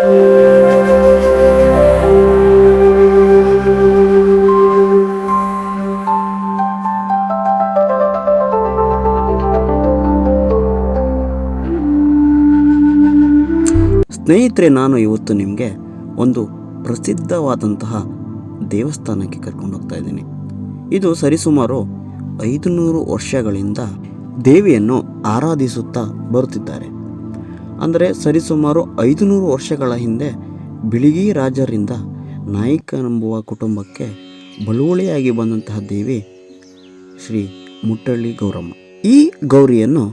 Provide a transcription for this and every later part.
ಸ್ನೇಹಿತರೆ, ನಾನು ಇವತ್ತು ನಿಮಗೆ ಒಂದು ಪ್ರಸಿದ್ಧವಾದಂತಹ ದೇವಸ್ಥಾನಕ್ಕೆ ಕರ್ಕೊಂಡು ಹೋಗ್ತಾ ಇದ್ದೀನಿ. ಇದು ಸರಿಸುಮಾರು ಐದು ನೂರು ವರ್ಷಗಳಿಂದ ದೇವಿಯನ್ನು ಆರಾಧಿಸುತ್ತಾ ಬರುತ್ತಿದ್ದಾರೆ. ಅಂದರೆ ಸರಿಸುಮಾರು ಐದು ನೂರು ವರ್ಷಗಳ ಹಿಂದೆ ಬಿಳಿಗಿ ರಾಜರಿಂದ ನಾಯಕನೆಂಬುವ ಕುಟುಂಬಕ್ಕೆ ಬಳುವಳಿಯಾಗಿ ಬಂದಂತಹ ದೇವಿ ಶ್ರೀ ಮುಟ್ಟಳ್ಳಿ ಗೌರಮ್ಮ. ಈ ಗೌರಿಯನ್ನು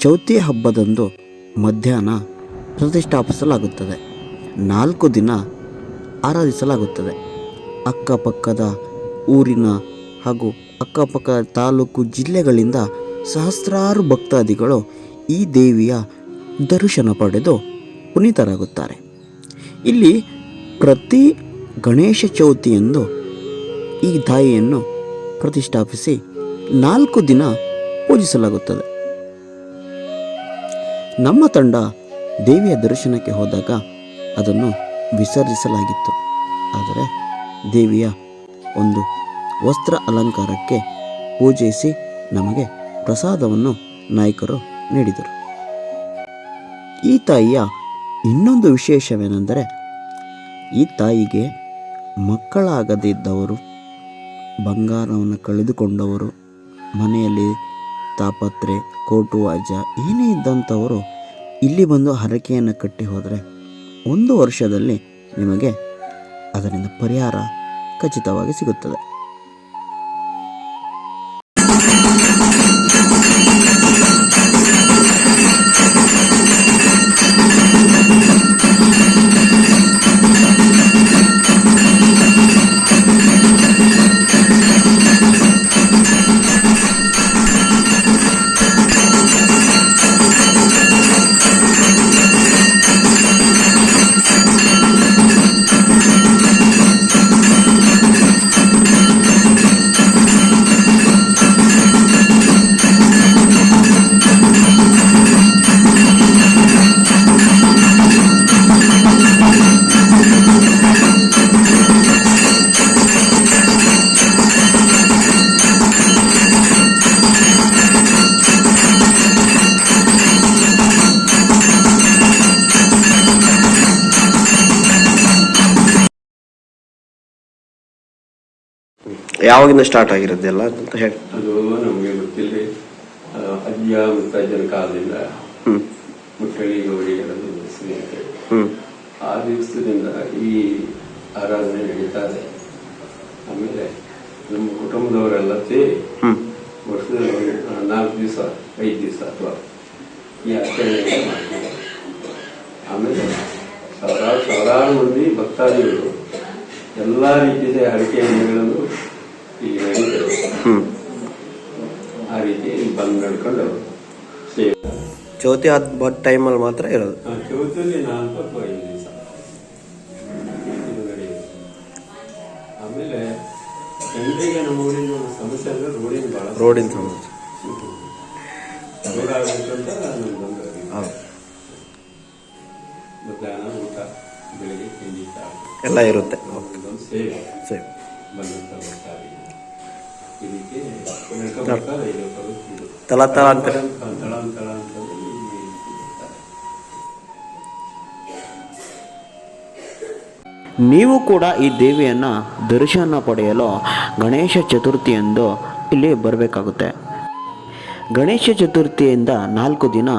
ಚೌತಿ ಹಬ್ಬದಂದು ಮಧ್ಯಾಹ್ನ ಪ್ರತಿಷ್ಠಾಪಿಸಲಾಗುತ್ತದೆ. ನಾಲ್ಕು ದಿನ ಆರಾಧಿಸಲಾಗುತ್ತದೆ. ಅಕ್ಕಪಕ್ಕದ ಊರಿನ ಹಾಗೂ ಅಕ್ಕಪಕ್ಕದ ತಾಲೂಕು ಜಿಲ್ಲೆಗಳಿಂದ ಸಹಸ್ರಾರು ಭಕ್ತಾದಿಗಳು ಈ ದೇವಿಯ ದರ್ಶನ ಪಡೆದು ಪುನೀತರಾಗುತ್ತಾರೆ. ಇಲ್ಲಿ ಪ್ರತಿ ಗಣೇಶ ಚೌತಿಯಂದು ಈ ತಾಯಿಯನ್ನು ಪ್ರತಿಷ್ಠಾಪಿಸಿ ನಾಲ್ಕು ದಿನ ಪೂಜಿಸಲಾಗುತ್ತದೆ. ನಮ್ಮ ತಂಡ ದೇವಿಯ ದರ್ಶನಕ್ಕೆ ಹೋದಾಗ ಅದನ್ನು ವಿಸರ್ಜಿಸಲಾಗಿತ್ತು. ಆದರೆ ದೇವಿಯ ಒಂದು ವಸ್ತ್ರ ಅಲಂಕಾರಕ್ಕೆ ಪೂಜಿಸಿ ನಮಗೆ ಪ್ರಸಾದವನ್ನು ನಾಯಕರು ನೀಡಿದರು. ಈ ತಾಯಿಯ ಇನ್ನೊಂದು ವಿಶೇಷವೇನೆಂದರೆ, ಈ ತಾಯಿಗೆ ಮಕ್ಕಳಾಗದಿದ್ದವರು, ಬಂಗಾರವನ್ನು ಕಳೆದುಕೊಂಡವರು, ಮನೆಯಲ್ಲಿ ತಾಪತ್ರೆ, ಕೋಟು, ಅಜ್ಜ ಏನೇ ಇದ್ದಂಥವರು ಇಲ್ಲಿ ಬಂದು ಹರಕೆಯನ್ನು ಕಟ್ಟಿ ಹೋದರೆ ಒಂದು ವರ್ಷದಲ್ಲಿ ನಿಮಗೆ ಅದರಿಂದ ಪರಿಹಾರ ಖಚಿತವಾಗಿ ಸಿಗುತ್ತದೆ. ಯಾವಾಗಿಂದ ಸ್ಟಾರ್ಟ್ ಆಗಿರೋದೆಲ್ಲ ಅಂತ ಹೇಳಿ. ಅದು ನಮಗೆ ಗೊತ್ತಿಲ್ಲ ಅಜ್ಜ ಮುತ್ತಜ್ಜನ ಕಾಲದಿಂದ ಮುಟ್ಟಳಿ ಗೌರಿಗಳನ್ನು ಸ್ನೇಹಿತರೆ. ಆ ದಿವಸದಿಂದ ಈ ಆರಾಧನೆ ನಡೀತಾ ಇದೆ. ಆಮೇಲೆ ನಮ್ಮ ಕುಟುಂಬದವರೆಲ್ಲ ಸೇರಿ ಒಂದು ನಾಲ್ಕು ದಿವಸ ಐದು ದಿವಸ ಅಥವಾ ಈ ಆಚರಣೆಯನ್ನು ಮಾಡ್ತೀವಿ. ಆಮೇಲೆ ಸಾವಿರಾರು ಸಾವಿರಾರು ಮಂದಿ ಭಕ್ತಾದಿಗಳು ಎಲ್ಲ ರೀತಿಯ ಅಡಿಕೆ ಎಣ್ಣೆಗಳನ್ನು ಇಲ್ಲಿ ನಡೀತದೆ ಆ ರೀತಿ ಬಂದು ನಡ್ಕೊಂಡು ಚೌತಿ ಆದ ಟೈಮಲ್ಲಿ ಮಾತ್ರ ಇರೋದು. ಚೌತಿಯಲ್ಲಿ ನಾಲ್ಕು ಅಥವಾ ಐದು ದಿವಸ. ಆಮೇಲೆ ಜನರಿಗೆ ನಮ್ಮ ಊರಿನ ಸಮಸ್ಯೆ ಅಂದ್ರೆ ರೋಡಿನ ಭಾಳ ರೋಡಿನ ಸಮಸ್ಯೆ. ಎಲ್ಲ ಇರುತ್ತೆ ತಲ ತಲಾ ರೀತಿ ನೀವು ಕೂಡ ಈ ದೇವಿಯನ್ನ ದರ್ಶನ ಪಡೆಯಲು ಗಣೇಶ ಚತುರ್ಥಿಯಂದು ಇಲ್ಲಿ ಬರಬೇಕಾಗುತ್ತೆ. ಗಣೇಶ ಚತುರ್ಥಿಯಿಂದ ನಾಲ್ಕು ದಿನ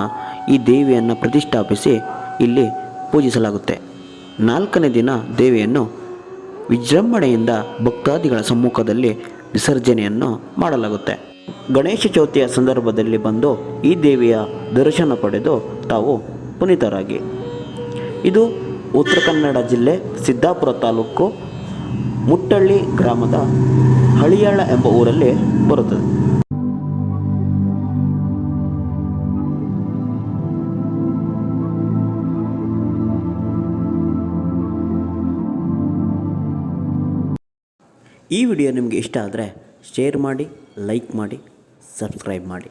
ಈ ದೇವಿಯನ್ನು ಪ್ರತಿಷ್ಠಾಪಿಸಿ ಇಲ್ಲಿ ಪೂಜಿಸಲಾಗುತ್ತೆ. ನಾಲ್ಕನೇ ದಿನ ದೇವಿಯನ್ನು ವಿಜೃಂಭಣೆಯಿಂದ ಭಕ್ತಾದಿಗಳ ಸಮ್ಮುಖದಲ್ಲಿ ವಿಸರ್ಜನೆಯನ್ನು ಮಾಡಲಾಗುತ್ತೆ. ಗಣೇಶ ಚೌತಿಯ ಸಂದರ್ಭದಲ್ಲಿ ಬಂದು ಈ ದೇವಿಯ ದರ್ಶನ ಪಡೆದು ತಾವು ಪುನೀತರಾಗಿ. ಇದು ಉತ್ತರ ಕನ್ನಡ ಜಿಲ್ಲೆ ಸಿದ್ದಾಪುರ ತಾಲೂಕು ಮುಟ್ಟಳ್ಳಿ ಗ್ರಾಮದ ಹಳಿಯಾಳ ಎಂಬ ಊರಲ್ಲಿ ಬರುತ್ತದೆ. ಈ ವಿಡಿಯೋ ನಿಮಗೆ ಇಷ್ಟ ಆದರೆ ಶೇರ್ ಮಾಡಿ ಲೈಕ್ ಮಾಡಿ ಸಬ್ಸ್ಕ್ರೈಬ್ ಮಾಡಿ.